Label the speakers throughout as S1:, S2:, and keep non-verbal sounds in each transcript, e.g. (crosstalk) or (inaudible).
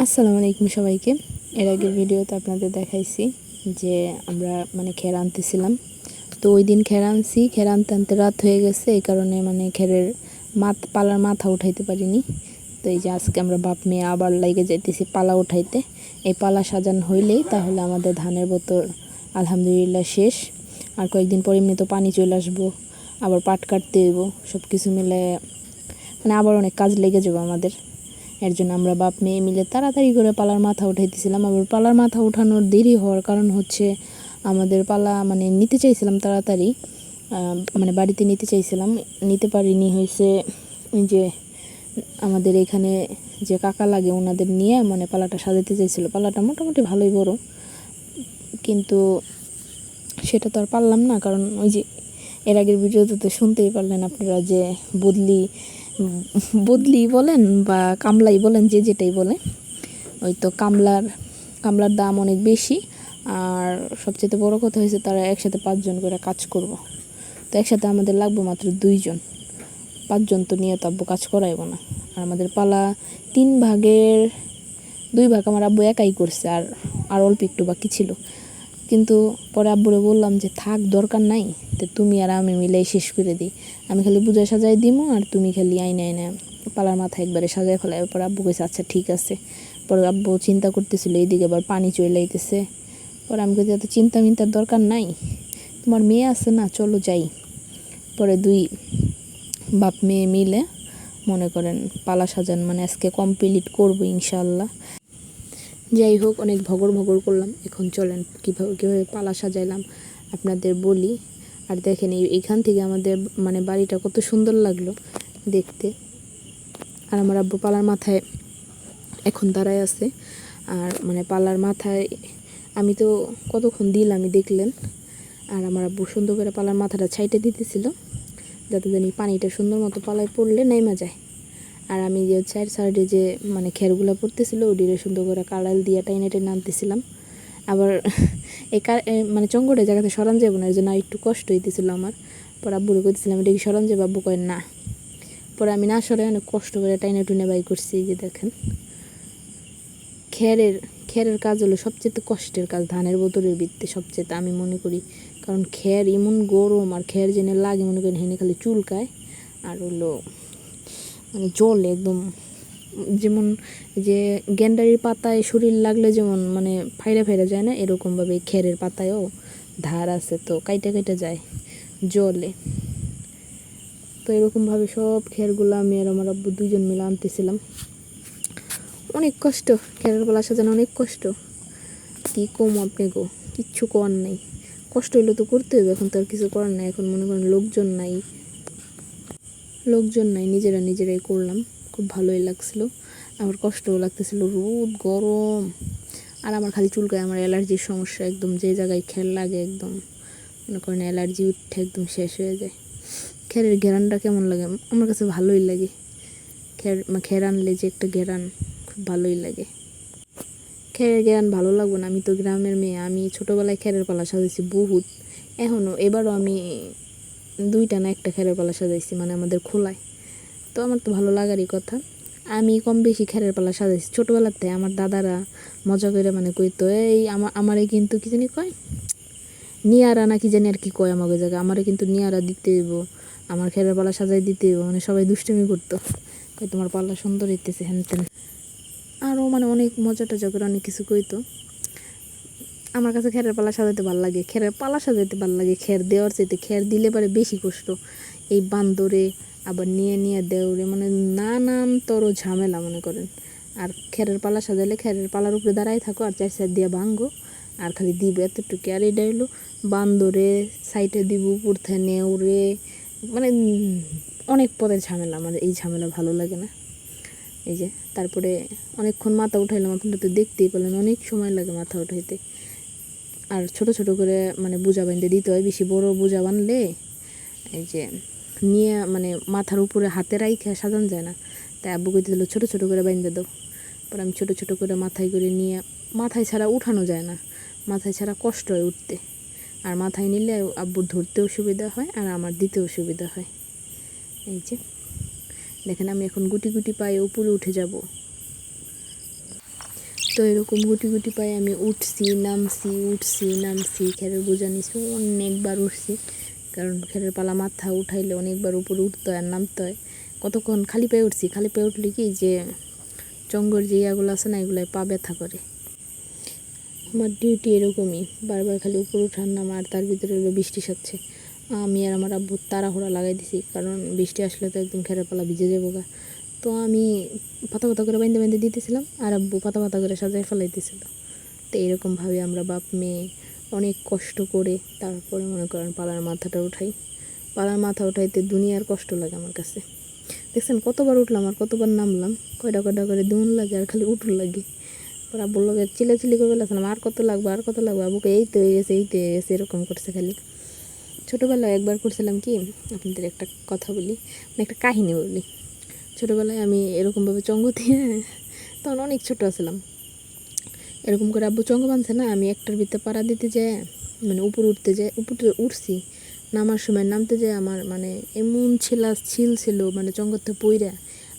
S1: আসসালামু আলাইকুম সবাইকে। এর আগের ভিডিওতে আপনাদের দেখাইছি যে আমরা মানে খের আনতেছিলাম। তো ওই দিন খের আনছি, খের আনতে আনতে রাত হয়ে গেছে, এই কারণে মানে খেরের মাথ, পালার মাথা উঠাইতে পারিনি। তো এই যে আজকে আমরা বাপ মেয়ে আবার লাইগে যাইতেছি পালা উঠাইতে। এই পালা সাজান হইলেই তাহলে আমাদের ধানের বোতল আলহামদুলিল্লাহ শেষ। আর কয়েকদিন পর এমনি তো পানি চলে আসব, আবার পাট কাটতে হইব সব কিছু মিলে মানে আবার অনেক কাজ লেগে যাবে আমাদের। এর জন্য আমরা বাপ মেয়ে মিলে তাড়াতাড়ি করে পালার মাথা উঠাইতেছিলাম। আবার পালার মাথা উঠানোর দেরি হওয়ার কারণ হচ্ছে আমাদের পালা মানে নিতে চাইছিলাম তাড়াতাড়ি মানে বাড়িতে নিতে চাইছিলাম। নিতে পারিনি হয়েছে যে আমাদের এখানে যে কাকা লাগে ওনাদের নিয়ে মানে পালাটা সাজাতে চাইছিল। পালাটা মোটামুটি ভালোই বড়। কিন্তু সেটা তো আর পারলাম না, কারণ ওই যে এর আগের ভিডিওতে তো শুনতেই পারলেন আপনারা যে বদলি বদলি বলেন বা কামলাই বলেন, যে যেটাই বলে ওই তো কামলার কামলার দাম অনেক বেশি। আর সবচেয়ে বড় কথা হয়েছে তারা একসাথে পাঁচজন করে কাজ করব। তো একসাথে আমাদের লাগবে মাত্র দুইজন। পাঁচজন তো নিয়ে তো আব্বু কাজ করাইব না। আর আমাদের পালা তিন ভাগের, দুই ভাগ আমার আব্বু একাই করছে, আর আর অল্প একটু বাকি ছিল। কিন্তু পরে আব্বুরে বললাম যে, থাক, দরকার নাই, তো তুমি আর আমি মিলে শেষ করে দিই। আমি খালি পূজা সাজাই দিমো আর তুমি খালি আইনা আইনে পালার মাথা একবারে সাজাই ফেলাই পরে আব্বু কইছে আচ্ছা ঠিক আছে। পরে আব্বু চিন্তা করতেছিল, এইদিকে আবার পানি চলে আইতেছে। পরে আমি কইছি, এত চিন্তা মিন্তার দরকার নাই, তোমার মেয়ে আছে না, চলো যাই। পরে দুই বাপ মেয়ে মিলে মনে করেন পালা সাজান মানে আজকে কমপ্লিট করব ইনশাল্লাহ যাই হোক, অনেক ভগর ভগর করলাম। এখন চলেন, কীভাবে কীভাবে পালা সাজাইলাম আপনাদের বলি। আর দেখেন, এই এইখান থেকে আমাদের মানে বাড়িটা কত সুন্দর লাগল দেখতে। আর আমার আব্বু পালার মাথায় এখন দাঁড়ায় আছে। আর মানে পালার মাথায় আমি তো কতক্ষণ দিলামই দেখলেন। আর আমার আব্বু সুন্দর করে পালার মাথাটা ছাইটে দিতেছিল, যাতে জানি পানিটা সুন্দর মতো পালায় পড়লে নেমা যায়। আর আমি যে চার সাইডে যে মানে খেরগুলো পড়তেছিল ওডিরে সুন্দর করে কালাল দিয়ে টাইনে টেনে আনতেছিলাম। আবার (laughs) এই মানে চঙ্গটা জায়গাতে সরান যাব না এর জন্য একটু কষ্ট হইতেছিল আমার। পরে আব্বুরে কইতেছিলাম, এটা কি সরান যাব? আব্বু কয়, না। পরে আমি না সরে অনেক কষ্ট করে টাইনে টুনে বাই করছি যে দেখেন। খেরের খেরের কাজ হলো সবচেয়ে কষ্টের কাজ, ধানের বোতলের ভিত্তি সবচেয়ে, আমি মনে করি। কারণ খের এমন গরম, আর খের জেনে লাগে, মনে করেন হেনে খালি চুলকায়। আর হলো মানে জল একদম। যেমন যে গ্যান্ডারির পাতায় শরীর লাগলে যেমন মানে ফাইরা ফাইরা যায় না, এরকমভাবে খেরের পাতায়ও ধার আছে তো, কাইটা কাইটা যায় জলে তো এরকমভাবে সব খেরগুলো আমি আর আমার আব্বু দুজন মিলে আনতেছিলাম। অনেক কষ্ট, খেরের গলা সাজানো অনেক কষ্ট। কী কম আপনি গো, কিচ্ছু করার নেই। কষ্ট হইলে তো করতে হবে, এখন তো আর কিছু করার নাই, এখন মনে করেন লোকজন নাই। লোকজন নাই, নিজেরা নিজেরাই করলাম। খুব ভালোই লাগছিল। আমার কষ্টও লাগতেছিল, রোদ, গরম। আর আমার খালি চুলকায় আমার অ্যালার্জির সমস্যা, একদম যে জায়গায় খেল লাগে একদম, মনে করেন অ্যালার্জি উঠে একদম শেষ হয়ে যায়। খেরের ঘেরানটা কেমন লাগে? আমার কাছে ভালোই লাগে। খের খের আনলে যে একটা ঘেরান, খুব ভালোই লাগে। খেরের ঘেরান ভালো লাগবে না, আমি তো গ্রামের মেয়ে, আমি ছোটোবেলায় খেরের পালা সাজেছি বহুত। এখনও এবারও আমি দুইটা না একটা খেরের পালা সাজাইছি মানে আমাদের খোলায়। তো আমার তো ভালো লাগারই কথা। আমি কম বেশি খেরের পালা সাজাইছি। ছোটোবেলাতে আমার দাদারা মজা করে মানে কইতো, এই আমার আমারে কিন্তু কি জানি কয়? নিয়ারা না কি জানি আর কি কয় আমাকে জায়গা আমারে কিন্তু নিয়ারা দিতে হইব, আমার খেরের পালা সাজাই দিতে হইব। মানে সবাই দুষ্টুমি করতো। কই তোমার পাল্লা সুন্দর হইতেছে হ্যান ত্যান আরও মানে অনেক মজা টজা করে অনেক কিছু কইতো। আমার কাছে খেরের পালা সাজাতে ভালো লাগে। খেরের পালা সাজাতে ভালো লাগে, খের দেওয়ার চাইতে খের দিলে পারে বেশি কষ্ট। এই বান্দরে আবার নিয়ে নিয়ে দেওরে মানে নানান তর ঝামেলা মনে করেন। আর খেরের পালা সাজালে খেরের পালার উপরে দাঁড়াই থাকো আর চার সাইড দিয়ে ভাঙ্গো। আর খালি দিবে এতটুকু, আর এটা হলো বান্দরে সাইডে দিব উপর থেকে নেউরে মানে অনেক পদের ঝামেলা আমার এই ঝামেলা ভালো লাগে না। এই যে, তারপরে অনেকক্ষণ মাথা উঠাইলাম আপনারা তো দেখতেই পেলেন, অনেক সময় লাগে মাথা উঠাইতে। আর ছোট ছোট করে মানে বুজা বাঁধতে দিতে হয়। বেশি বড় বুজা বানলে এই যে নিয়ে মানে মাথার উপরে হাতে রাইখে সাজানো যায় না। তাই আব্বু কইতে দিল, ছোটো ছোটো করে বাইন্ধে দাও। পরে আমি ছোটো ছোটো করে মাথায় করে নিয়ে, মাথায় ছাড়া উঠানো যায় না। মাথায় ছাড়া কষ্ট হয় উঠতে। আর মাথায় নিলে আব্বুর ধরতেও সুবিধা হয় আর আমার দিতেও সুবিধা হয়। এই যে, দেখেন আমি এখন গুটি গুটি পায়ে উপরে উঠে যাব। তো এরকম গুটি গুটি পায়ে আমি উঠছি, নামছি উঠছি, নামছি, খেরের বোঝা নিছি অনেকবার উঠছি। কারণ খেরের পালা মাথা উঠাইলে অনেকবার উপরে উঠতে হয় আর নামতে হয়। কতক্ষণ খালি পায়ে উঠছি? খালি পায়ে উঠলে কি যে চঙ্গর যে ইয়াগুলো আছে না এগুলাই পা ব্যথা করে। আমার ডিউটি এরকমই। বারবার খালি উপরে উঠার নাম আর তার ভিতরে বৃষ্টি সাচ্ছে আমি আর আমার আব্বু তাড়াহুড়া লাগাই দিছি, কারণ বৃষ্টি আসলে তো একদম খেরের পালা ভিজে যাব গা। তো আমি পাতা পাতা করে বাইন্দে বাইন্দে দিতেছিলাম, আর আব্বু পাতা পাতা করে সাজায় ফেলাইতেছিল। তো এরকমভাবে আমরা বাপ মেয়ে অনেক কষ্ট করে তারপরে মনে করেন পালার মাথাটা উঠাই। পালার মাথা উঠাইতে দুনিয়ার কষ্ট লাগে আমার কাছে। দেখছেন, কতবার উঠলাম আর কতবার নামলাম কয়টা কয়টা করে দুন লাগে আর খালি উঠুর লাগে। পর আব্বুর লগে চিলাচিলি করে বলেছিলাম আর কত লাগবে, আর কত লাগবে? আব্বুকে, এই তো হয়ে গেছে, এই তো হয়ে গেছে, এরকম করছে খালি। ছোটোবেলায় একবার করছিলাম কি, আপনাদের একটা কথা বলি মানে একটা কাহিনী বলি। ছোটোবেলায় আমি এরকমভাবে চঙ্গ দিয়ে তখন অনেক ছোটো ছিলাম। এরকম করে আব্বু চঙ্গ বাঁধছে না, আমি একটার ভিতরে পাড়া দিতে যাই মানে উপর উঠতে যাই, উপরে উঠছি, নামার সময় নামতে যাই, আমার মানে এমন ছিলা, ছিল ছিল মানে চঙ্গতে পইরা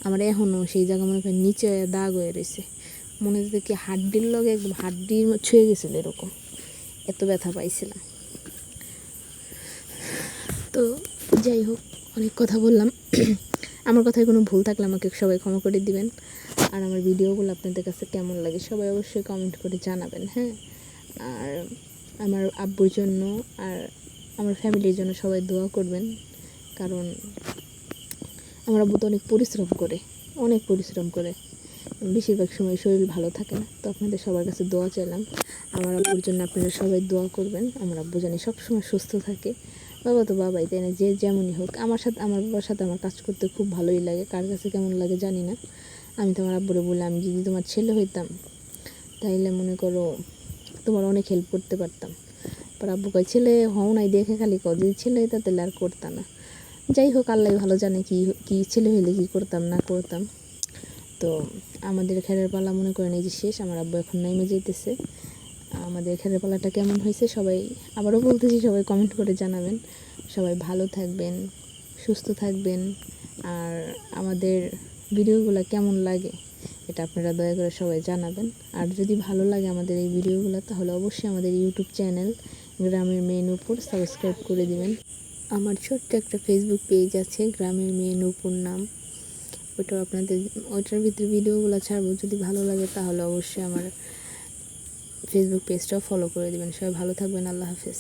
S1: আমার এখনও সেই জায়গা মনে করেন নিচে দাগ হয়ে রয়েছে মনে হচ্ছে কি হাড্ডির লগে একদম হাড্ডি ছুঁয়ে গেছিল এরকম, এত ব্যথা পাইছিলাম। তো যাই হোক, অনেক কথা বললাম। আমার কথায় কোনো ভুল থাকলে আমাকে সবাই ক্ষমা করে দিবেন। আর আমার ভিডিওগুলো আপনাদের কাছে কেমন লাগে সবাই অবশ্যই কমেন্ট করে জানাবেন হ্যাঁ? আর আমার আব্বুর জন্য আর আমার ফ্যামিলির জন্য সবাই দোয়া করবেন, কারণ আমার আব্বু তো অনেক পরিশ্রম করে, অনেক পরিশ্রম করে। বেশিরভাগ সময় শরীর ভালো থাকে না, তো আপনাদের সবার কাছে দোয়া চাইলাম। আমার আব্বুর জন্য আপনারা সবাই দোয়া করবেন, আমার আব্বু জানি সবসময় সুস্থ থাকে। বাবা তো বাবাই, তাই না? যে যেমনই হোক, আমার সাথে, আমার বাবার সাথে আমার কাজ করতে খুব ভালোই লাগে। কার কাছে কেমন লাগে জানি না। আমি তোমার আব্বুরে বললাম যদি তোমার ছেলে হইতাম, তাইলে মনে করো তোমার অনেক হেল্প করতে পারতাম। পর আব্বু কয়, ছেলে হও নাই, দেখে খালি কয় যদি ছেলে হইতা তাহলে আর করতাম না। যাই হোক, আল্লাহ ভালো জানে কি কি ছেলে হইলে কি করতাম, না করতাম। তো আমাদের খেরের পালা মনে করেন এই যে শেষ, আমার আব্বু এখন নেমে যেতেছে আমাদের খেরের পালাটা কেমন হয়েছে সবাই আবারও বলতেছি, সবাই কমেন্ট করে জানাবেন। সবাই ভালো থাকবেন, সুস্থ থাকবেন, আর আমাদের ভিডিওগুলো কেমন লাগে এটা আপনারা দয়া করে সবাই জানাবেন। আর যদি ভালো লাগে আমাদের এই ভিডিওগুলো, তাহলে অবশ্যই আমাদের ইউটিউব চ্যানেল গ্রামের মেয়ে নূপুর সাবস্ক্রাইব করে দিবেন। আমার ছোট্ট একটা ফেসবুক পেজ আছে, গ্রামের মেয়ে নূপুর নাম। ওটা আপনাদের, ওইটার ভিতরে ভিডিওগুলো ছাড়বো। যদি ভালো লাগে, তাহলে অবশ্যই আমার ফেসবুক পেজটাও ফলো করে দেবেন। সবাই ভালো থাকবেন আল্লাহ হাফেজ।